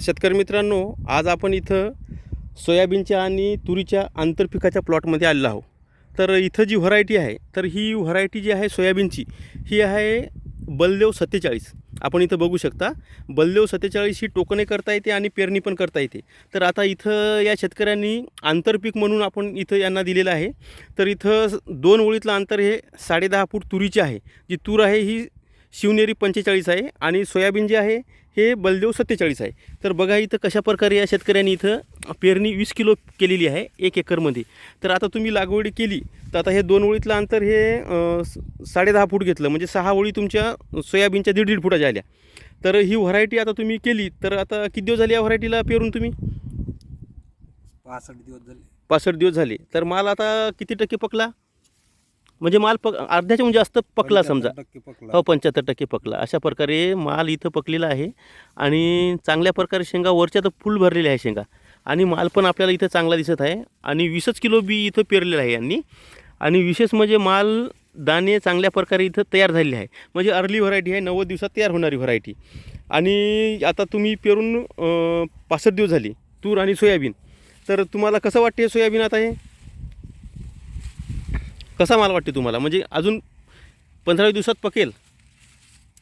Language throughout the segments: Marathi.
शेतकरी मित्रांनो आज आपण इथं सोयाबीनच्या आणि तुरीच्या आंतरपिकाच्या प्लॉटमध्ये आलेलो आहोत. तर इथं जी व्हरायटी आहे तर ही व्हरायटी जी आहे सोयाबीनची ही आहे बलदेव सत्तेचाळीस. आपण इथं बघू शकता बलदेव सत्तेचाळीस ही टोकणे करता येते आणि पेरणी पण करता येते. तर आता इथं या शेतकऱ्यांनी आंतरपीक म्हणून आपण इथं यांना दिलेलं आहे. तर इथं दोन ओळीतलं अंतर हे साडेदहा फूट तुरीचे आहे. जी तूर आहे ही शिवनेरी पंचेचाळीस आहे आणि सोयाबीन जे आहे हे बलदेव सत्तेचाळीस आहे. तर बघा इथं कशा प्रकारे या शेतकऱ्यांनी इथं पेरणी वीस किलो केलेली आहे एक एकरमध्ये. तर आता तुम्ही लागवडी केली तर आता हे दोन ओळीतलं अंतर हे अं, स- साडेदहा फूट घेतलं. म्हणजे सहा ओळी तुमच्या सोयाबीनच्या दीड दीड फुटाच्या आल्या. तर ही व्हरायटी आता तुम्ही केली तर आता किती दिवस झाले या व्हरायटीला पेरून तुम्ही? पासष्ट दिवस झाले. पासष्ट दिवस झाले. तर माल आता किती टक्के पकला? म्हणजे माल पक अर्ध्याच्याहून जास्त पकला समजा. 75 टक्के पकला. हो पंच्याहत्तर टक्के पकला. अशा प्रकारे माल इथं पकलेला आहे. आणि चांगल्या प्रकारे शेंगा वरच्या तर फुल भरलेल्या आहे शेंगा. आणि माल पण आपल्याला इथं चांगला दिसत आहे. आणि वीसच किलो बी इथं पेरलेलं आहे यांनी. आणि विशेष म्हणजे माल दाणे चांगल्या प्रकारे इथं तयार झालेले आहे. म्हणजे अर्ली व्हरायटी आहे नव्वद दिवसात तयार होणारी व्हरायटी. आणि आता तुम्ही पेरून पासष्ट दिवस झाले तूर आणि सोयाबीन. तर तुम्हाला कसं वाटते सोयाबीन आता हे? कसा माल वाटते तुम्हाला? म्हणजे अजून पंधरा दिवसात पकेल?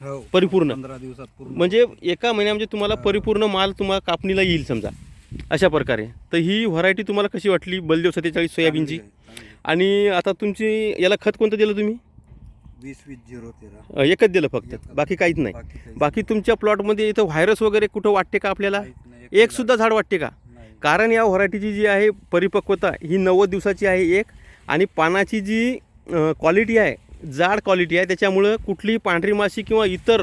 हो. परिपूर्ण. पंधरा दिवसात पूर्ण. म्हणजे एका महिन्यामध्ये तुम्हाला परिपूर्ण माल तुम्हाला कापणीला येईल समजा अशा प्रकारे. तर ही व्हरायटी तुम्हाला कशी वाटली? बलदेव सत्तेचाळीस सोयाबीनची. आणि आता तुमची याला खत कोणतं दिलं तुम्ही? वीस वीस झिरो तेरा. एकच दिलं फक्त. बाकी काहीच नाही. बाकी तुमच्या प्लॉटमध्ये इथं व्हायरस वगैरे कुठं वाटते का आपल्याला? काहीच नाही. एक सुद्धा झाड वाटते का. कारण या व्हरायटीची जी आहे परिपक्वता ही नव्वद दिवसाची आहे एक. आणि पानाची जी क्वालिटी आहे जाड क्वालिटी आहे त्याच्यामुळं कुठलीही पांढरी माशी किंवा इतर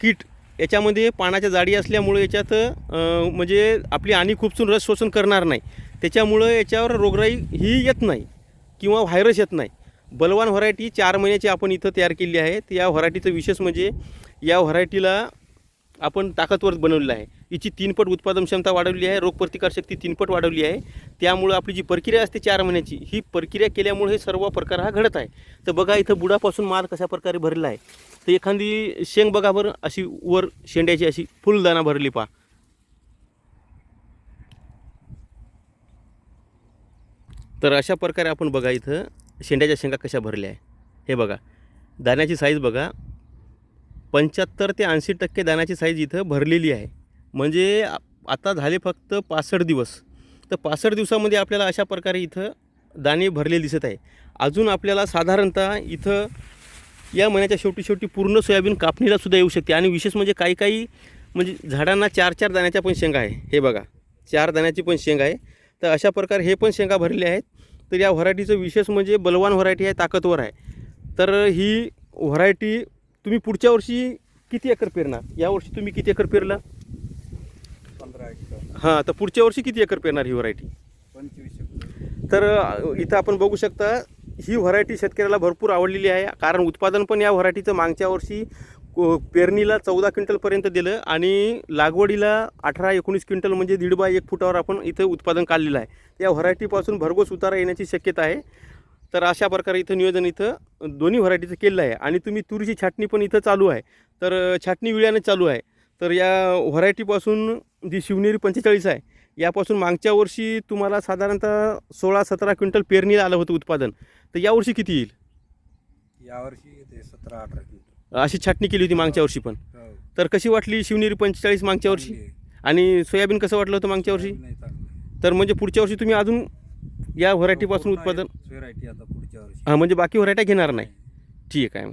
कीट याच्यामध्ये पानाच्या जाडी असल्यामुळे याच्यात म्हणजे आपली आणि खूपसून रस शोषण करणार नाही. त्याच्यामुळं याच्यावर रोगराई ही येत नाही किंवा व्हायरस येत नाही. बलवान व्हरायटी चार महिन्याची आपण इथं तयार केली आहे. तर या व्हरायटीचं विशेष म्हणजे या व्हरायटीला आपण ताकदवर बनवलेलं आहे. हिची तीनपट उत्पादन क्षमता वाढवली आहे रोगप्रतिकारशक्ती तीनपट वाढवली आहे. त्यामुळं आपली जी प्रक्रिया असते चार महिन्याची ही प्रक्रिया केल्यामुळे हे सर्व प्रकार हा घडत आहे. तर बघा इथं बुडापासून माल कशा प्रकारे भरलेला आहे. तर एखादी शेंग बघा बरं अशी वर शेंड्याची अशी फुलदाना भरली पा तर अशा प्रकारे आपण बघा इथं शेंड्याच्या शेंगा कशा भरल्या आहे. हे बघा दाण्याची साईज बघा. पंच्याहत्तर ते ऐंशी टक्के दाण्याची साईज इथं भरलेली आहे. म्हणजे आता झाले फक्त पासष्ट दिवस. तर पासष्ट दिवसामध्ये आपल्याला अशा प्रकारे इथं दाणे भरलेले दिसत आहे. अजून आपल्याला साधारणतः इथं या महिन्याच्या शेवटी शेवटी पूर्ण सोयाबीन कापणीला सुद्धा येऊ शकते. आणि विशेष म्हणजे काही काही म्हणजे झाडांना चार चार दाण्याच्या पण शेंगा आहे. हे बघा चार दाण्याची पण शेंगा आहे. तर अशा प्रकारे हे पण शेंगा भरले आहेत. तर या व्हरायटीचं विशेष म्हणजे बलवान व्हरायटी आहे ताकदवर आहे. तर ही व्हरायटी तुम्ही पुढच्या वर्षी किती एकर पेरणार? यावर्षी तुम्ही किती एकर पेरला? पंधरा एकर. हां तर पुढच्या वर्षी किती एकर पेरणार ही व्हरायटी? पंचवीस एकर. तर इथं आपण बघू शकता ही व्हरायटी शेतकऱ्याला भरपूर आवडलेली आहे कारण उत्पादन पण या व्हरायटीचं मागच्या वर्षी पेरणीला चौदा क्विंटलपर्यंत दिलं आणि लागवडीला अठरा एकोणीस क्विंटल म्हणजे दीड बाय एक फुटावर आपण इथं उत्पादन काढलेलं आहे. या व्हरायटीपासून भरघोस उतारा येण्याची शक्यता आहे. तर अशा प्रकारे इथं नियोजन इथं दोन्ही व्हरायटीचं केलेलं आहे. आणि तुम्ही तुरीची छाटणी पण इथं चालू आहे. तर छाटणी वेळाने चालू आहे. तर या व्हरायटीपासून जी शिवनेरी पंचेचाळीस आहे यापासून मागच्या वर्षी तुम्हाला साधारणतः सोळा सतरा क्विंटल पेरणीला आलं होतं उत्पादन. तर यावर्षी किती येईल? यावर्षी ते सतरा अठरा क्विंटल. अशी छाटणी केली होती मागच्या वर्षी पण. हो. तर कशी वाटली शिवनेरी पंचेचाळीस मागच्या वर्षी. आणि सोयाबीन कसं वाटलं होतं मागच्या वर्षी. तर म्हणजे पुढच्या वर्षी तुम्ही अजून या व्हरायटीपासून उत्पादन व्हरायटी आता पुढच्या वर्षी. हां म्हणजे बाकी व्हरायट्या घेणार नाही. ठीक आहे.